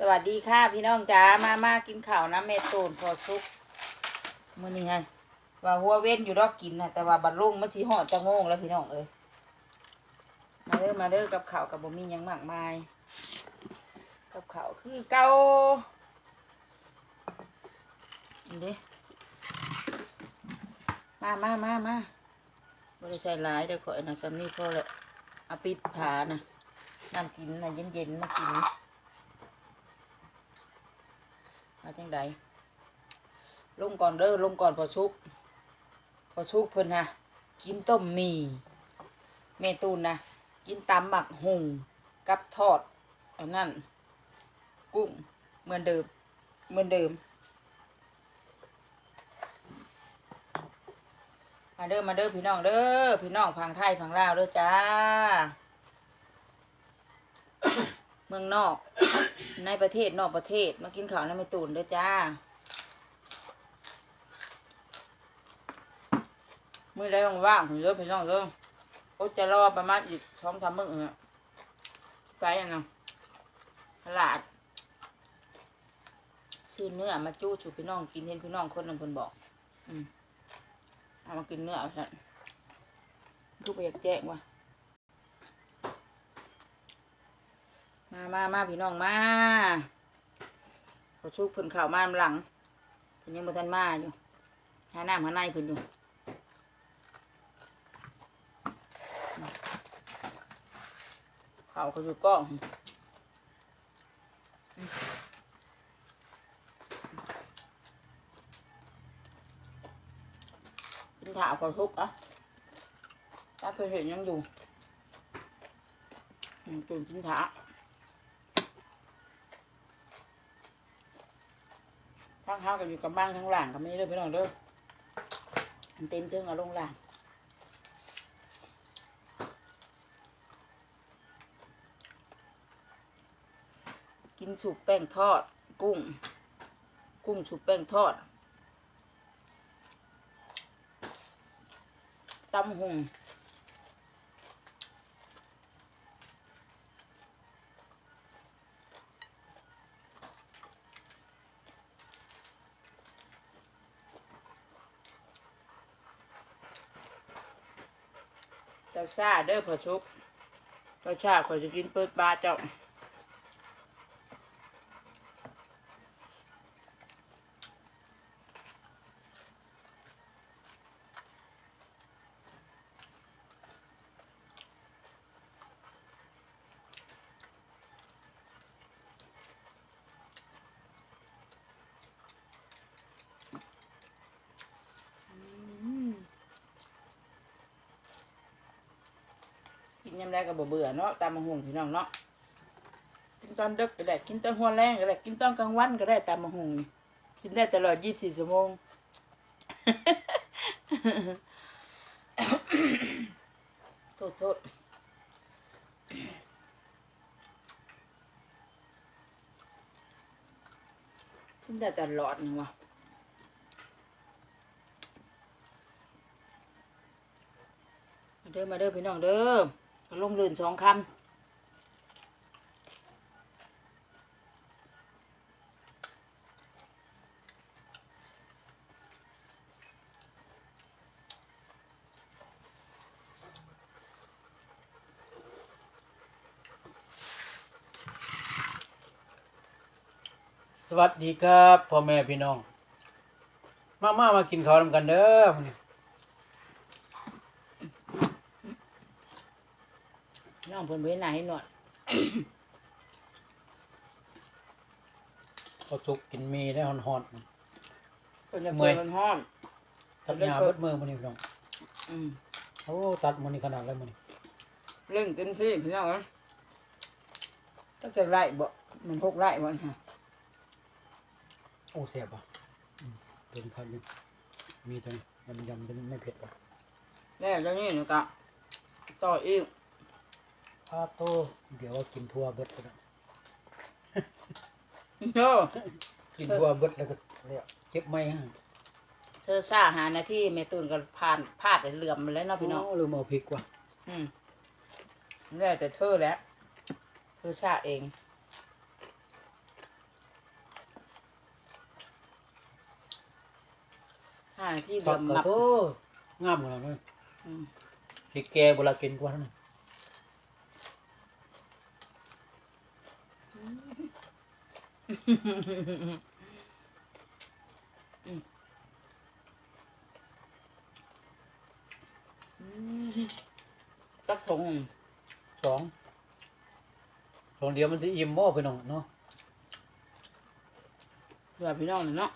สวัสดีค่ะพี่น้องจ๋ามามากินข้าวนะเมตูนพอซุกมื้อนี้ไงว่าหัวเว้นอยู่ดอกกินนะแต่ว่าบัดรุ่งมันสิฮอดจะโมงแล้วพี่น้องเอ้ยมาเด้อมาเด้อกับข้าวกับบ่มีหยังมากมาย กับข้าวคือเก่าอันเด้มามามามาบ่ได้ใส่หลายเดี๋ยวขอยนะสำนี้พอแหละเอาปิดผานะน้ำกินนะเย็นๆมากิน มาจังใดลงก่อนเด้อลงก่อนพอชุก พอชุกเพิ่นฮะกินต้มหมี่เมตูนนะกินตำหมักหุงกับทอดอันนั้นกุ้งเหมือนเดิมเหมือนเดิมมาเด้อมาเด้อพี่น้องเด้อพี่น้องพังไทยพังลาวเด้อจ้า เมืองนอก ในประเทศนอกประเทศ มากินข้าวน้ำไม่ตูนด้วยจ้า มื่อใดว่างๆผมเยอะพี่น้องเยอะโอ้จะรอประมาณอีกสองสามมื้อเนี่ยไปอันนะตลาดซื้อเนื้อมาจู้ชูพี่น้องกินเห็นพี่น้องคนหนึ่งคนบอก อืมเอามากินเนื้อเอาซะทุกไปอยากแจ้งว่า มามามาพี่น้องมาขอชุกเพิ่นข่าวมาหลังเพิ่นยังบ่ทันมาอยู่หาน้ำหาในเพิ่นอยู่ข่าวเขาอยู่กล้องกินข่าวขอชุกอะถ้าเพิ่นเห็นยังอยู่ตื่นกินขา ทั้งเท้ากับอยู่กับบ้านทั้งหลังกับไม่เด้อพี่น้องเด้ออันเต็มเทิงเอาลงหลังกินสุกแป้งทอด กุ้ง กุ้งสุกแป้งทอดตำหุง เจ้าซาเด้อพอชุบเจ้าชาขอยจะกินเปิดปลาเจ้า กิน ยำแรกก็บ่เบื่อเนาะตามมาหุงพี่น้องเนาะกินตอนดึกก็ได้กินตอนหัวแรงก็ได้กินตอนกลางวันก็ได้ตามมาหุงกินได้ตลอดยี่สิบสี่ชั่วโมงโทษโทษกินได้ตลอดนี่วะมาเด้อมาเด้อพี่น้องเด้อ ก็ลงเลื่นสองคำสวัสดีครับพ่อแม่พี่น้อง มามามากินข้าวนำกันเด้อมื้อ นี้น้องเพิ่นเว้นหน้าให้หน่อยข้าวสุกกินมีได้ฮ้อนเพิ่นจะเมื่เปิอยดมันห้อนๆตัดหญ้าเบิดมือมื้อนี้พี่น้องอืมโอ้ตัดมื้อนี้ขนาดแล้วมื้อนี้เร่งเต็มที่พี่น้องเอ้ยถ้าจะไล่บ่มันพกไล่บ่ฮะโอ้แซ่บอะอืมเต็มคันอยู่มีทั้งยำยำๆไม่เผ็ดอะแล้วเจ้านี่หนูก็ต่ออีก พาโต เดี๋ยวว่ากินทั่วเบิดแล้วโอ้กินทั่วเบิดแล้วก็เนี่ยเก็บไม่ฮะเธอซ่าหานาที่แม่ตูนก็ผ่านพลาดเหลื่อมแล้วเนาะพี่น้อง ลืมเอาพริกว่ะอืมแล้วแต่เธอแล้วเธอซาเอง หาหนาที่เหตัลื่อมกระมับโตงามขนาดนั้นพริกแกโบรากินกว่านั้น จักถงสองสองเดียวมันจะอิ่มบ่พี่น้องเนาะเพื่อพี่น้องนี่เนาะ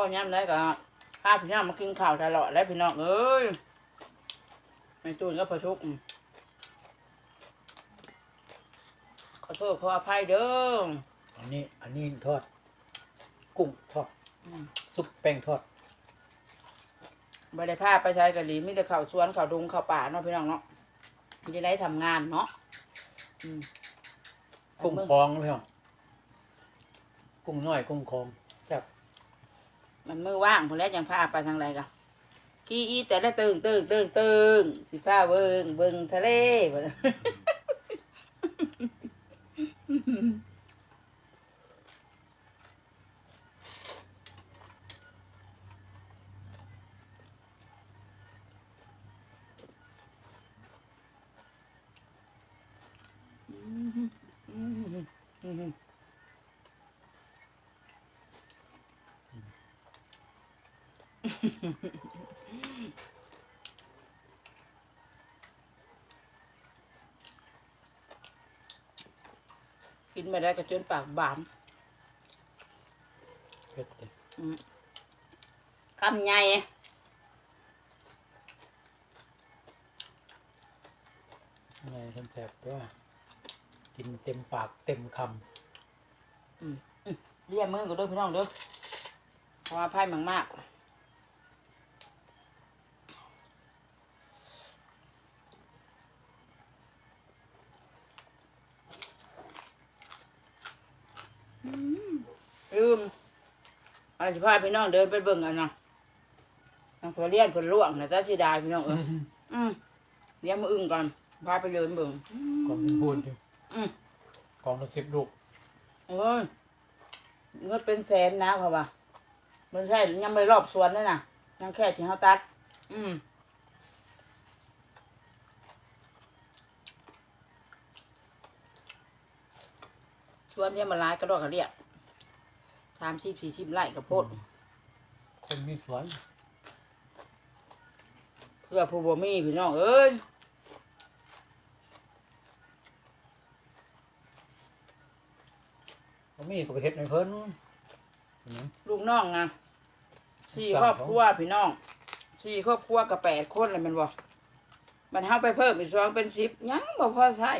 พ่อย้ำได้ก็พาพี่น้องมากินข้าวตลอดแล้วพี่น้องเอ้ยไม่ตูนก็พอชุกอืมขอโทษขออภัยเด้ออันนี้อันนี้ทอด กุ้งทอดอืมซุปแป้งทอดไม่ได้พาไปใช้กะหรี่มีแต่ข้าวสวนข้าวดงข้าวป่าเนาะพี่น้องเนาะที่ได้ทำงานเนาะอืมกุ้งคลองนะพี่น้องกุ้งน้อยกุ้งคลองแซ่บ มันมือว่างพอแล้วยังพาไปทางไรกันขี้อีแต่ละตึงตึงตึงตึงสิพาเบิงเบิงทะเลบ่นะ กินไม่ได้ก็จนปากบานเผ็ดเลยอืมคำใหญ่ไงท่านแซ่บว่ากินเต็มปากเต็มคเรียกมือก็เด้อพี่น้องเด้อเพราะว่าไพ่มังมากลืม อาจจะพาพี่น้องเดินไปเบิ่งกันเนาะทางพอเลียนผลล่วงนะจ้าสีดาพี่น้องเออำอืมเดี๋ยวมาอึ้งก่อนพาไปเดินเบิ่งกล่องเป็นพูนอยู่อืมกล่องละสิบลูกเอ้ยเงินเป็นแสนนะเขาว่ามันใช่ยังไม่รอบสวนเลยนะยังแค่ที่เขาตัด อืมสวนที่มาลายกระดอกกระเดียก สามสิบสี่สิบไร่กับโพดคนมีสวนเพื่อผู้บ่มีพี่น้องเอ้ยเขามีก็ไปเฮ็ดในเพิ่นเห็นไหมลูกน้องนะสี่สามครอบครัวพี่น้องสี่ครอบครัวกับแปดคนเลยแมันบอกมันเฮาไปเพิ่มอีกสองเป็นสิบยังบ่พอใช้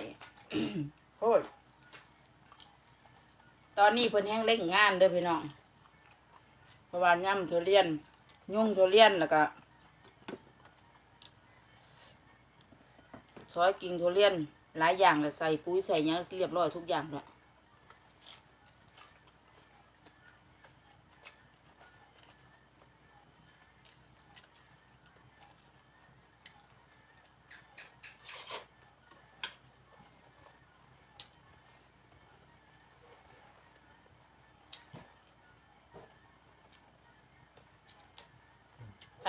โอ้ย ตอนนี้เพิ่นแห้งเล่งงานเด้อพี่น้องเพราะว่าย่ำทุเรียน ยุ่งทุเรียนแล้วก็ซอยกิ่งทุเรียนหลายอย่างแล้วใส่ปุ๋ยใส่ยังเรียบร้อยทุกอย่างแล้ว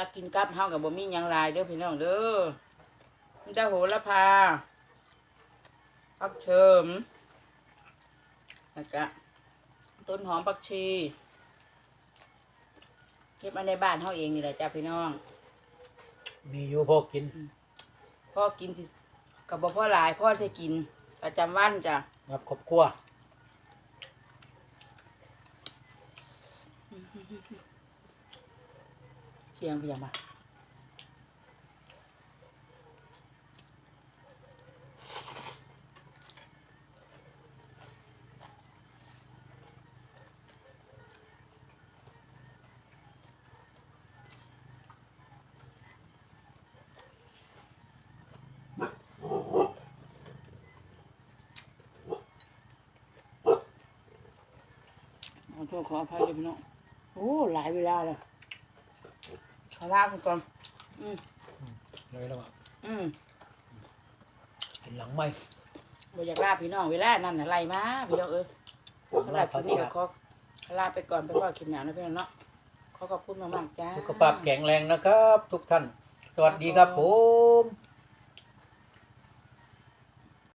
ถ้ากินกับเฮากับบ่มีหยังหลายเด้อพี่น้องเด้อมันจะโหระพาผักเชิมแล้วก็ต้นหอมผักชีเก็บมาในบ้านเฮาเองนี่แหละจ้าพี่น้อง มีอยู่พอกิน พ่อกินสิกับบ่พ่อหลายพ่อได้กิน ประจำวันจ้ะรับครอบครัวเสียงพยงบ่าขอโทษขออภัยด้วยพี่น้องโอ้ หลายเวลาแล้ว ขอลาไปก่อนอืมเลยแล้วอะอืมเห็นหลังไหมบ่อยากลาพี่น้องเวลานั่นน่ะไล่มาพี่น้องเอ้ยสำหรับคลิปนี้ก็ขอลาไปก่อนไปพ่อกินหนาวนะพี่น้องเนาะขอขอบคุณมากๆจ้าสุขภาพแข็งแรงนะครับ ทุกท่าน สวัสดีครับผม